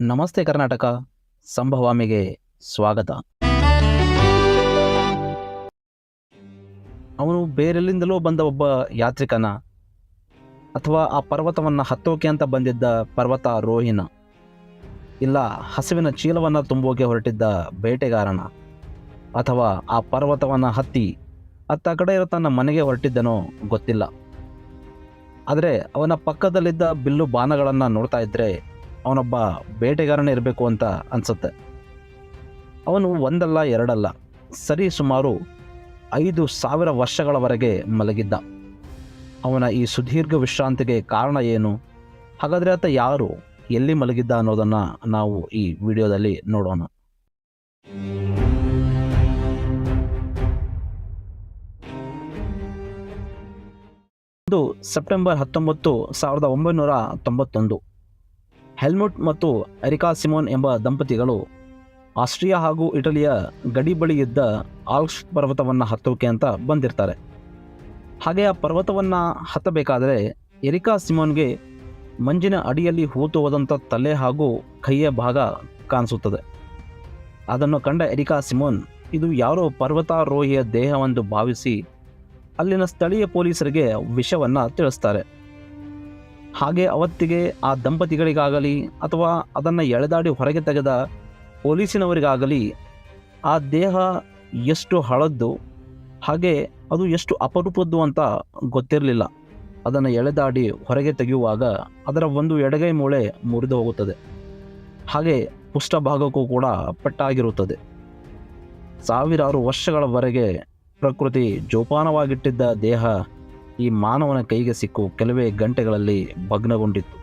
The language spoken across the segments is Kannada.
ನಮಸ್ತೆ ಕರ್ನಾಟಕ, ಸಂಭವಾಮಿಗೆ ಸ್ವಾಗತ. ಅವನು ಬೇರೆಲ್ಲಿಂದಲೋ ಬಂದ ಒಬ್ಬ ಯಾತ್ರಿಕನ, ಅಥವಾ ಆ ಪರ್ವತವನ್ನು ಹತ್ತೋಕೆ ಅಂತ ಬಂದಿದ್ದ ಪರ್ವತ ರೋಹಿನ ಇಲ್ಲ ಹಸುವಿನ ಚೀಲವನ್ನು ತುಂಬೋಕೆ ಹೊರಟಿದ್ದ ಬೇಟೆಗಾರನ, ಅಥವಾ ಆ ಪರ್ವತವನ್ನು ಹತ್ತಿ ಅತ್ತ ಕಡೆ ಇರೋ ತನ್ನ ಮನೆಗೆ ಹೊರಟಿದ್ದನೋ ಗೊತ್ತಿಲ್ಲ. ಆದರೆ ಅವನ ಪಕ್ಕದಲ್ಲಿದ್ದ ಬಿಲ್ಲು ಬಾಣಗಳನ್ನು ನೋಡ್ತಾ ಇದ್ದರೆ ಅವನೊಬ್ಬ ಬೇಟೆಗಾರನೇ ಇರಬೇಕು ಅಂತ ಅನಿಸುತ್ತೆ. ಅವನು ಒಂದಲ್ಲ, ಎರಡಲ್ಲ, ಸರಿ ಸುಮಾರು ಐದು ಸಾವಿರ ವರ್ಷಗಳವರೆಗೆ ಮಲಗಿದ್ದ. ಅವನ ಈ ಸುದೀರ್ಘ ವಿಶ್ರಾಂತಿಗೆ ಕಾರಣ ಏನು? ಹಾಗಾದರೆ ಆತ ಯಾರು? ಎಲ್ಲಿ ಮಲಗಿದ್ದ ಅನ್ನೋದನ್ನು ನಾವು ಈ ವಿಡಿಯೋದಲ್ಲಿ ನೋಡೋಣ. ಇದು ಸೆಪ್ಟೆಂಬರ್ ಹತ್ತೊಂಬತ್ತು, ಸಾವಿರದ ಒಂಬೈನೂರ ತೊಂಬತ್ತೊಂದು. ಹೆಲ್ಮುಟ್ ಮತ್ತು ಎರಿಕಾ ಸಿಮೋನ್ ಎಂಬ ದಂಪತಿಗಳು ಆಸ್ಟ್ರಿಯಾ ಹಾಗೂ ಇಟಲಿಯ ಗಡಿ ಬಳಿ ಇದ್ದ ಆಲ್ಕ್ಸ್ ಪರ್ವತವನ್ನು ಹತ್ತೋಕೆ ಅಂತ ಬಂದಿರ್ತಾರೆ. ಹಾಗೆ ಆ ಪರ್ವತವನ್ನು ಹತ್ತಬೇಕಾದರೆ ಎರಿಕಾ ಸಿಮೋನ್ಗೆ ಮಂಜಿನ ಅಡಿಯಲ್ಲಿ ಹೂತು ಹೋದಂಥ ತಲೆ ಹಾಗೂ ಕೈಯ ಭಾಗ ಕಾಣಿಸುತ್ತದೆ. ಅದನ್ನು ಕಂಡ ಎರಿಕಾ ಸಿಮೋನ್, ಇದು ಯಾರೋ ಪರ್ವತಾರೋಹಿಯ ದೇಹವೆಂದು ಭಾವಿಸಿ ಅಲ್ಲಿನ ಸ್ಥಳೀಯ ಪೊಲೀಸರಿಗೆ ವಿಷವನ್ನು ತಿಳಿಸ್ತಾರೆ. ಹಾಗೆ ಅವತ್ತಿಗೆ ಆ ದಂಪತಿಗಳಿಗಾಗಲಿ ಅಥವಾ ಅದನ್ನು ಎಳೆದಾಡಿ ಹೊರಗೆ ತೆಗೆದ ಪೊಲೀಸಿನವರಿಗಾಗಲಿ ಆ ದೇಹ ಎಷ್ಟು ಹಳದ್ದು, ಹಾಗೆ ಅದು ಎಷ್ಟು ಅಪರೂಪದ್ದು ಅಂತ ಗೊತ್ತಿರಲಿಲ್ಲ. ಅದನ್ನು ಎಳೆದಾಡಿ ಹೊರಗೆ ತೆಗೆಯುವಾಗ ಅದರ ಒಂದು ಎಡಗೈ ಮೂಳೆ ಮುರಿದು ಹೋಗುತ್ತದೆ. ಹಾಗೆ ಪುಷ್ಟಭಾಗಕ್ಕೂ ಕೂಡ ಪಟ್ಟಾಗಿರುತ್ತದೆ. ಸಾವಿರಾರು ವರ್ಷಗಳವರೆಗೆ ಪ್ರಕೃತಿ ಜೋಪಾನವಾಗಿಟ್ಟಿದ್ದ ದೇಹ ಈ ಮಾನವನ ಕೈಗೆ ಸಿಕ್ಕು ಕೆಲವೇ ಗಂಟೆಗಳಲ್ಲಿ ಭಗ್ನಗೊಂಡಿತ್ತು.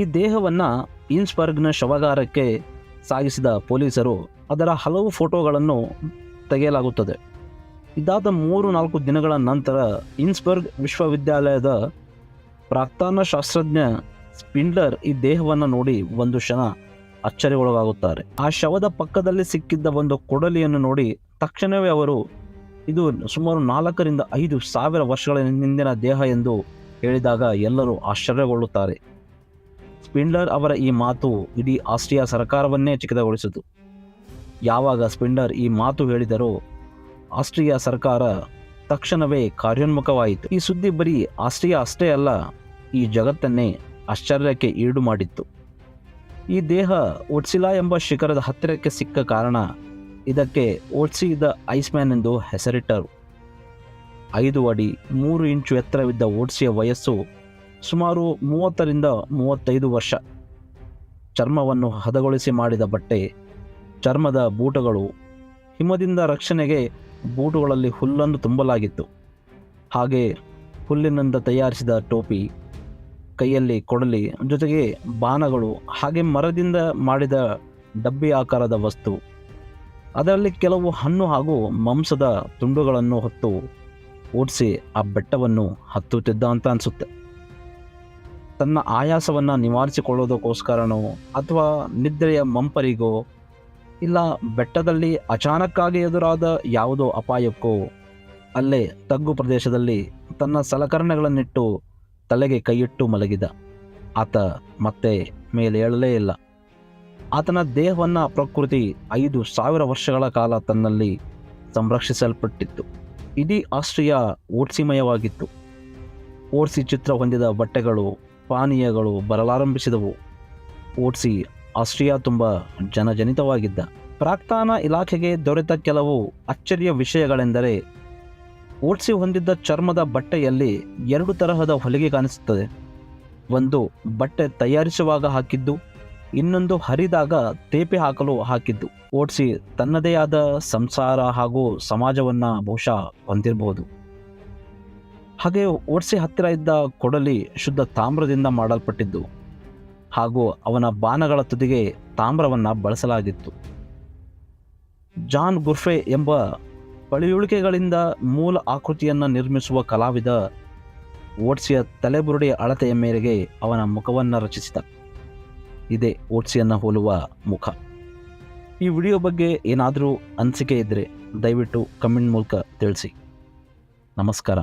ಈ ದೇಹವನ್ನು ಇನ್ಸ್ಬರ್ಗ್ನ ಶವಗಾರಕ್ಕೆ ಸಾಗಿಸಿದ ಪೊಲೀಸರು ಅದರ ಹಲವು ಫೋಟೋಗಳನ್ನು ತೆಗೆಯಲಾಗುತ್ತದೆ. ಇದಾದ ಮೂರು ನಾಲ್ಕು ದಿನಗಳ ನಂತರ ಇನ್ಸ್ಬರ್ಗ್ ವಿಶ್ವವಿದ್ಯಾಲಯದ ಪ್ರಾಕ್ತಾನ ಶಾಸ್ತ್ರಜ್ಞ ಸ್ಪಿಂಡ್ಲರ್ ಈ ದೇಹವನ್ನು ನೋಡಿ ಒಂದು ಕ್ಷಣ ಅಚ್ಚರಿಗೊಳಗಾಗುತ್ತಾರೆ ಆ ಶವದ ಪಕ್ಕದಲ್ಲಿ ಸಿಕ್ಕಿದ್ದ ಒಂದು ಕೊಡಲಿಯನ್ನು ನೋಡಿ ತಕ್ಷಣವೇ ಅವರು ಇದು ಸುಮಾರು ನಾಲ್ಕರಿಂದ ಐದು ಸಾವಿರ ವರ್ಷಗಳ ಹಿಂದಿನ ದೇಹ ಎಂದು ಹೇಳಿದಾಗ ಎಲ್ಲರೂ ಆಶ್ಚರ್ಯಗೊಳ್ಳುತ್ತಾರೆ. ಸ್ಪಿಂಡ್ಲರ್ ಅವರ ಈ ಮಾತು ಇಡೀ ಆಸ್ಟ್ರಿಯಾ ಸರ್ಕಾರವನ್ನೇ ಚಿಕಿತಗೊಳಿಸಿತು. ಯಾವಾಗ ಸ್ಪಿಂಡರ್ ಈ ಮಾತು ಹೇಳಿದರೋ ಆಸ್ಟ್ರಿಯಾ ಸರ್ಕಾರ ತಕ್ಷಣವೇ ಕಾರ್ಯೋನ್ಮುಖವಾಯಿತು. ಈ ಸುದ್ದಿ ಬರೀ ಆಸ್ಟ್ರಿಯಾ ಅಷ್ಟೇ ಅಲ್ಲ, ಈ ಜಗತ್ತನ್ನೇ ಆಶ್ಚರ್ಯಕ್ಕೆ ಈಡು ಮಾಡಿತ್ತು. ಈ ದೇಹ ಒಟ್ಸಿಲಾ ಎಂಬ ಶಿಖರದ ಹತ್ತಿರಕ್ಕೆ ಸಿಕ್ಕ ಕಾರಣ ಇದಕ್ಕೆ ಓಟ್ಸಿ ದ ಐಸ್ಮ್ಯಾನ್ ಎಂದು ಹೆಸರಿಟ್ಟರು. ಐದು ಅಡಿ ಮೂರು ಇಂಚು ಎತ್ತರವಿದ್ದ ಓಟ್ಸಿಯ ವಯಸ್ಸು ಸುಮಾರು ಮೂವತ್ತರಿಂದ ಮೂವತ್ತೈದು ವರ್ಷ. ಚರ್ಮವನ್ನು ಹದಗೊಳಿಸಿ ಮಾಡಿದ ಬಟ್ಟೆ, ಚರ್ಮದ ಬೂಟುಗಳು, ಹಿಮದಿಂದ ರಕ್ಷಣೆಗೆ ಬೂಟುಗಳಲ್ಲಿ ಹುಲ್ಲನ್ನು ತುಂಬಲಾಗಿತ್ತು. ಹಾಗೆ ಹುಲ್ಲಿನಿಂದ ತಯಾರಿಸಿದ ಟೋಪಿ, ಕೈಯಲ್ಲಿ ಕೊಡಲಿ ಜೊತೆಗೆ ಬಾಣಗಳು, ಹಾಗೆ ಮರದಿಂದ ಮಾಡಿದ ಡಬ್ಬಿ ಆಕಾರದ ವಸ್ತು. ಅದರಲ್ಲಿ ಕೆಲವು ಹಣ್ಣು ಹಾಗೂ ಮಾಂಸದ ತುಂಡುಗಳನ್ನು ಹೊತ್ತು ಓಡಿಸಿ ಆ ಬೆಟ್ಟವನ್ನು ಹತ್ತುತ್ತಿದ್ದ ಅಂತ ಅನಿಸುತ್ತೆ. ತನ್ನ ಆಯಾಸವನ್ನು ನಿವಾರಿಸಿಕೊಳ್ಳೋದಕ್ಕೋಸ್ಕರನೋ ಅಥವಾ ನಿದ್ರೆಯ ಮಂಪರಿಗೋ ಇಲ್ಲ ಬೆಟ್ಟದಲ್ಲಿ ಅಚಾನಕ್ಕಾಗಿ ಎದುರಾದ ಯಾವುದೋ ಅಪಾಯಕ್ಕೋ ಅಲ್ಲೇ ತಗ್ಗು ಪ್ರದೇಶದಲ್ಲಿ ತನ್ನ ಸಲಕರಣೆಗಳನ್ನಿಟ್ಟು ತಲೆಗೆ ಕೈಯಿಟ್ಟು ಮಲಗಿದ. ಆತ ಮತ್ತೆ ಮೇಲೆ ಏಳಲೇ ಇಲ್ಲ. ಆತನ ದೇಹವನ್ನು ಪ್ರಕೃತಿ ಐದು ಸಾವಿರ ವರ್ಷಗಳ ಕಾಲ ತನ್ನಲ್ಲಿ ಸಂರಕ್ಷಿಸಲ್ಪಟ್ಟಿತ್ತು. ಇಡೀ ಆಸ್ಟ್ರಿಯಾ ಓಟ್ಸಿಮಯವಾಗಿತ್ತು. ಓಟ್ಸಿ ಚಿತ್ರ ಹೊಂದಿದ ಬಟ್ಟೆಗಳು, ಪಾನೀಯಗಳು ಬರಲಾರಂಭಿಸಿದವು. ಓಟ್ಸಿ ಆಸ್ಟ್ರಿಯಾ ತುಂಬ ಜನಜನಿತವಾಗಿದ್ದ. ಪ್ರಾಕ್ತಾನ ಇಲಾಖೆಗೆ ದೊರೆತ ಕೆಲವು ಅಚ್ಚರಿಯ ವಿಷಯಗಳೆಂದರೆ, ಓಟ್ಸಿ ಹೊಂದಿದ್ದ ಚರ್ಮದ ಬಟ್ಟೆಯಲ್ಲಿ ಎರಡು ತರಹದ ಹೊಲಿಗೆ ಕಾಣಿಸುತ್ತದೆ. ಒಂದು ಬಟ್ಟೆ ತಯಾರಿಸುವಾಗ ಹಾಕಿದ್ದು ಇನ್ನೊಂದು ಹರಿದಾಗ ತೇಪೆ ಹಾಕಲು ಹಾಕಿದ್ದು. ಓಟ್ಸಿ ತನ್ನದೇ ಆದ ಸಂಸಾರ ಹಾಗೂ ಸಮಾಜವನ್ನ ಬಹುಶಃ ಹೊಂದಿರಬಹುದು. ಹಾಗೆ ಓಟ್ಸಿ ಹತ್ತಿರ ಇದ್ದ ಕೊಡಲಿ ಶುದ್ಧ ತಾಮ್ರದಿಂದ ಮಾಡಲ್ಪಟ್ಟಿದ್ದು ಹಾಗೂ ಅವನ ಬಾಣಗಳ ತುದಿಗೆ ತಾಮ್ರವನ್ನು ಬಳಸಲಾಗಿತ್ತು. ಜಾನ್ ಗುರ್ಫೆ ಎಂಬ ಪಳಿಯುಳಿಕೆಗಳಿಂದ ಮೂಲ ಆಕೃತಿಯನ್ನು ನಿರ್ಮಿಸುವ ಕಲಾವಿದ ಓಟ್ಸಿಯ ತಲೆಬುರುಡೆಯ ಅಳತೆಯ ಮೇರೆಗೆ ಅವನ ಮುಖವನ್ನು ರಚಿಸಿದ. ಇದೇ ಓಟ್ಸಿಯನ್ನು ಹೋಲುವ ಮುಖ. ಈ ವಿಡಿಯೋ ಬಗ್ಗೆ ಏನಾದರೂ ಅನಿಸಿಕೆ ಇದ್ದರೆ ದಯವಿಟ್ಟು ಕಮೆಂಟ್ ಮೂಲಕ ತಿಳಿಸಿ. ನಮಸ್ಕಾರ.